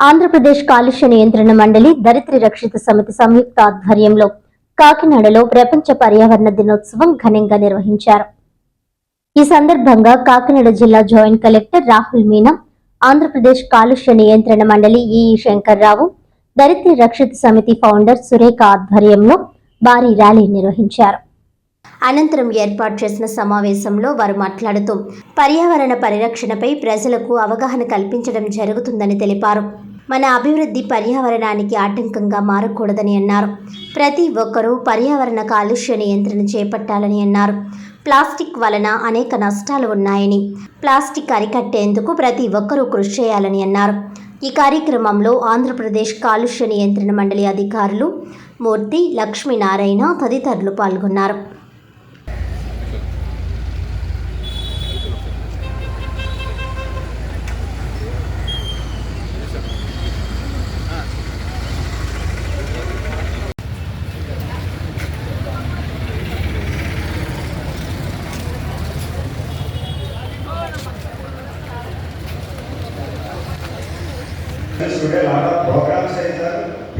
ఆంధ్రప్రదేశ్ కాలుష్య నియంత్రణ మండలి దరిద్రి రక్షిత సమితి సంయుక్త ఆధ్వర్యంలో కాకినాడలో ప్రపంచ పర్యావరణ దినోత్సవం ఘనంగా నిర్వహించారు. ఈ సందర్భంగా కాకినాడ జిల్లా జాయింట్ కలెక్టర్ రాహుల్ మీనా ఆంధ్రప్రదేశ్ కాలుష్య నియంత్రణ మండలి ఈఈ శంకర్రావు దరిద్రి రక్షిత సమితి ఫౌండర్ సురేఖ ఆధ్వర్యంలో భారీ ర్యాలీ నిర్వహించారు. అనంతరం ఏర్పాటు చేసిన సమావేశంలో వారు మాట్లాడుతూ పర్యావరణ పరిరక్షణపై ప్రజలకు అవగాహన కల్పించడం జరుగుతుందని తెలిపారు. మన అభివృద్ధి పర్యావరణానికి ఆటంకంగా మారకూడదని అన్నారు. ప్రతి ఒక్కరూ పర్యావరణ కాలుష్య నియంత్రణ చేపట్టాలని అన్నారు. ప్లాస్టిక్ వలన అనేక నష్టాలు ఉన్నాయని ప్లాస్టిక్ అరికట్టేందుకు ప్రతి ఒక్కరూ కృషి చేయాలని అన్నారు. ఈ కార్యక్రమంలో ఆంధ్రప్రదేశ్ కాలుష్య నియంత్రణ మండలి అధికారులు మూర్తి లక్ష్మీనారాయణ తదితరులు పాల్గొన్నారు.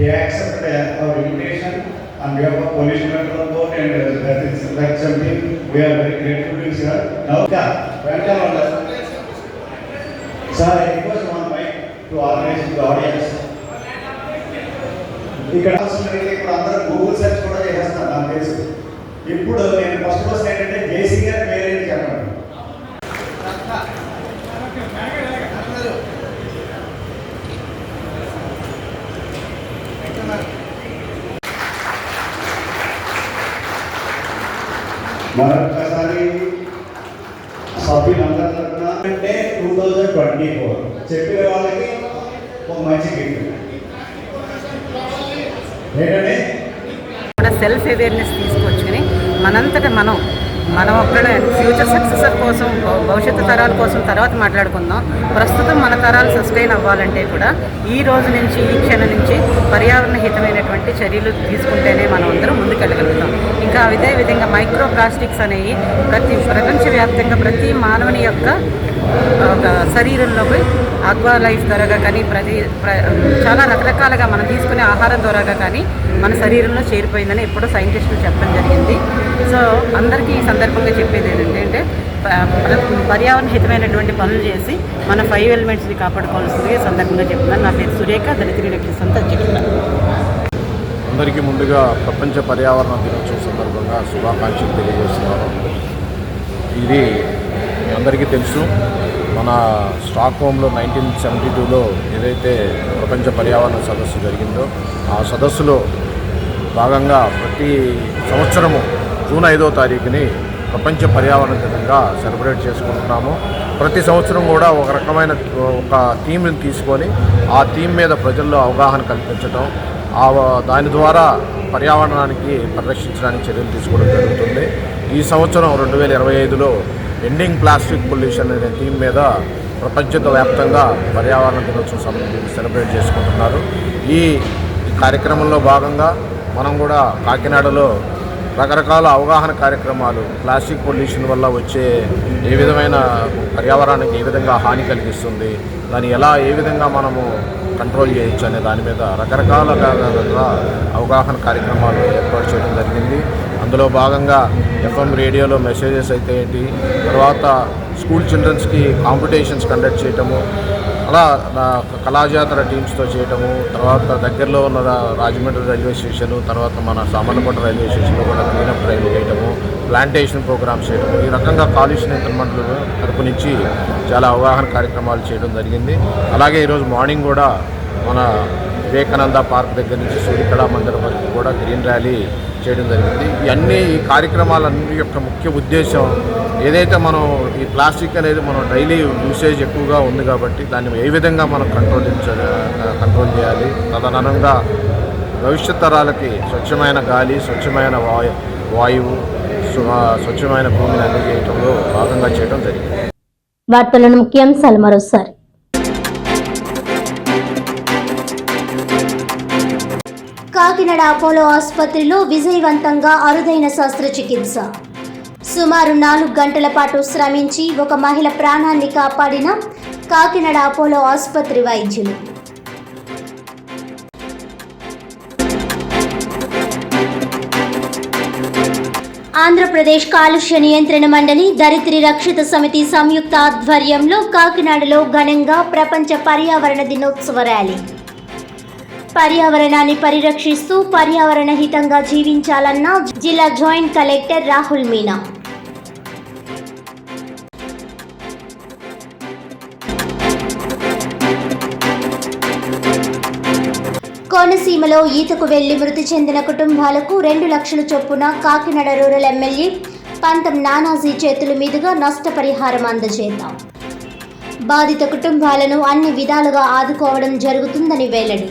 There. They accepted our invitation and we have a pollution control board and uh, that is like something we are very grateful to sir. Now, yeah, welcome on that. Sir, I request one mic to organize the audience. ఇక్కడ అవసరం అయితే ఇప్పుడు అందరూ Google search కూడా చేసేస్తారు నాకు తెలుసు ఇప్పుడు నేను ఫస్ట్ క్వశ్చన్ ఏంటంటే జేసీ గారి పేరేంటి చెప్పండి మరొకసారి సభ్యులందరి తరఫున అంటే టూ థౌజండ్ ట్వంటీ ఫోర్ చెప్పిన వాళ్ళకి ఒక మంచి గిఫ్ట్ ఏంటంటే సెల్ఫ్ అవేర్నెస్ తీసుకొచ్చుకుని మనంతట మనం మనం ఒక్కడ ఫ్యూచర్ సక్సెసర్ కోసం భవిష్యత్తు తరాల కోసం తర్వాత మాట్లాడుకుందాం. ప్రస్తుతం మన తరాలు సస్టైన్ అవ్వాలంటే కూడా ఈ రోజు నుంచి ఈ క్షణం నుంచి పర్యావరణ హితమైనటువంటి చర్యలు తీసుకుంటేనే మనం అందరం ముందుకెళ్ళగలుగుతాం. ఇంకా అదే విధంగా మైక్రో ప్లాస్టిక్స్ అనేవి ప్రతి ప్రపంచవ్యాప్తంగా ప్రతి మానవుని యొక్క శరీరంలోకి ఆక్వా లైఫ్ ద్వారాగా కానీ ప్రతి ప్ర- చాలా రకరకాలుగా మనం తీసుకునే ఆహారం ద్వారాగా కానీ మన శరీరంలో చేరిపోయిందని ఎప్పుడో సైంటిస్టులు చెప్పడం జరిగింది. సో అందరికీ ఈ సందర్భంగా చెప్పేది ఏంటంటే పర్యావరణ హితమైనటువంటి పనులు చేసి మన ఫైవ్ ఎలిమెంట్స్ని కాపాడుకోవాల్సిందిగా సందర్భంగా చెప్తున్నాను. నా పేరు సురేఖ దళితుడి వ్యక్తి సంత అధ్యక్షుడు. అందరికీ ముందుగా ప్రపంచ పర్యావరణ దినోత్సవం సందర్భంగా శుభాకాంక్షలు తెలియజేస్తున్నాను. ఇది అందరికీ తెలుసు మన స్టాక్ హోమ్లో నైన్టీన్ సెవెంటీ టూలో ఏదైతే ప్రపంచ పర్యావరణ సదస్సు జరిగిందో ఆ సదస్సులో భాగంగా ప్రతి సంవత్సరము జూన్ ఐదో తారీఖుని ప్రపంచ పర్యావరణ దినంగా సెలబ్రేట్ చేసుకుంటున్నాము. ప్రతి సంవత్సరం కూడా ఒక రకమైన ఒక థీమ్ని తీసుకొని ఆ థీమ్ మీద ప్రజల్లో అవగాహన కల్పించడం ఆ దాని ద్వారా పర్యావరణానికి పరిరక్షించడానికి చర్యలు తీసుకోవడం జరుగుతుంది. ఈ సంవత్సరం రెండు వేల ఇరవై ఐదులో ఎండింగ్ ప్లాస్టిక్ పొల్యూషన్ అనే థీమ్ మీద ప్రపంచ వ్యాప్తంగా పర్యావరణ దినోత్సవం సమయం సెలబ్రేట్ చేసుకుంటున్నారు. ఈ ఈ కార్యక్రమంలో భాగంగా మనం కూడా కాకినాడలో రకరకాల అవగాహన కార్యక్రమాలు ప్లాస్టిక్ పొల్యూషన్ వల్ల వచ్చే ఏ విధమైన పర్యావరణానికి ఏ విధంగా హాని కలిగిస్తుంది దాన్ని ఎలా ఏ విధంగా మనము కంట్రోల్ చేయొచ్చు అనే దాని మీద రకరకాల అవగాహన కార్యక్రమాలు ఏర్పాటు చేయడం జరిగింది. అందులో భాగంగా ఎఫ్ఎం రేడియోలో మెసేజెస్ అయితే ఏంటి తర్వాత స్కూల్ చిల్డ్రన్స్కి కాంపిటీషన్స్ కండక్ట్ చేయటము అలా నా కళాజాతర టీమ్స్తో చేయటము తర్వాత దగ్గరలో ఉన్న రాజమండ్రి రైల్వే స్టేషన్ తర్వాత మన సామర్లకోట రైల్వే స్టేషన్లో కూడా క్లీనప్ డ్రైవ్ చేయటము ప్లాంటేషన్ ప్రోగ్రామ్స్ చేయటము ఈ రకంగా కాలుష్య నియంత్రణ మండలి తరపు నుంచి చాలా అవగాహన కార్యక్రమాలు చేయడం జరిగింది. అలాగే ఈరోజు మార్నింగ్ కూడా మన వివేకానంద పార్క్ దగ్గర నుంచి సూర్యకళా మందిరం వరకు కూడా గ్రీన్ ర్యాలీ చేయడం జరిగింది. ఇవన్నీ ఈ కార్యక్రమాలన్నీ యొక్క ముఖ్య ఉద్దేశం ఏదైతే మనం ఈ ప్లాస్టిక్ అనేది మనం డైలీ యూసేజ్ ఎక్కువగా ఉంది కాబట్టి దాన్ని ఏ విధంగా మనం కంట్రోల్ కంట్రోల్ చేయాలి? తదనంగా భవిష్యత్ తరాలకి స్వచ్ఛమైన గాలి స్వచ్ఛమైన వాయు వాయువు స్వచ్ఛమైన భూమిని అందజేయడంలో భాగంగా చేయడం జరిగింది. వార్తలను ముఖ్యాంశాలు మరోసారి కాకినాడ అపోలో ఆసుపత్రిలో విజయవంతంగా అరుదైన శస్త్రచికిత్స. సుమారు నాలుగు గంటల పాటు శ్రమించి ఒక మహిళ ప్రాణాన్ని కాపాడిన కాకినాడ అపోలో ఆసుపత్రి వైద్యులు. ఆంధ్రప్రదేశ్ కాలుష్య నియంత్రణ మండలి దరిద్రి రక్షిత సమితి సంయుక్త ఆధ్వర్యంలో కాకినాడలో ఘనంగా ప్రపంచ పర్యావరణ దినోత్సవ ర్యాలీ. పర్యావరణాన్ని పరిరక్షిస్తూ పర్యావరణ హితంగా జీవించాలన్న జిల్లా జాయింట్ కలెక్టర్ రాహుల్ మీనా. కోనసీమలో ఈతకు వెళ్ళి మృతి చెందిన కుటుంబాలకు రెండు లక్షల చొప్పున కాకినాడ రూరల్ ఎమ్మెల్యే పంతం నానాజీ చేతుల మీదుగా నష్టపరిహారం అందజేద్దాం. బాధిత కుటుంబాలను అన్ని విధాలుగా ఆదుకోవడం జరుగుతుందని వెల్లడి.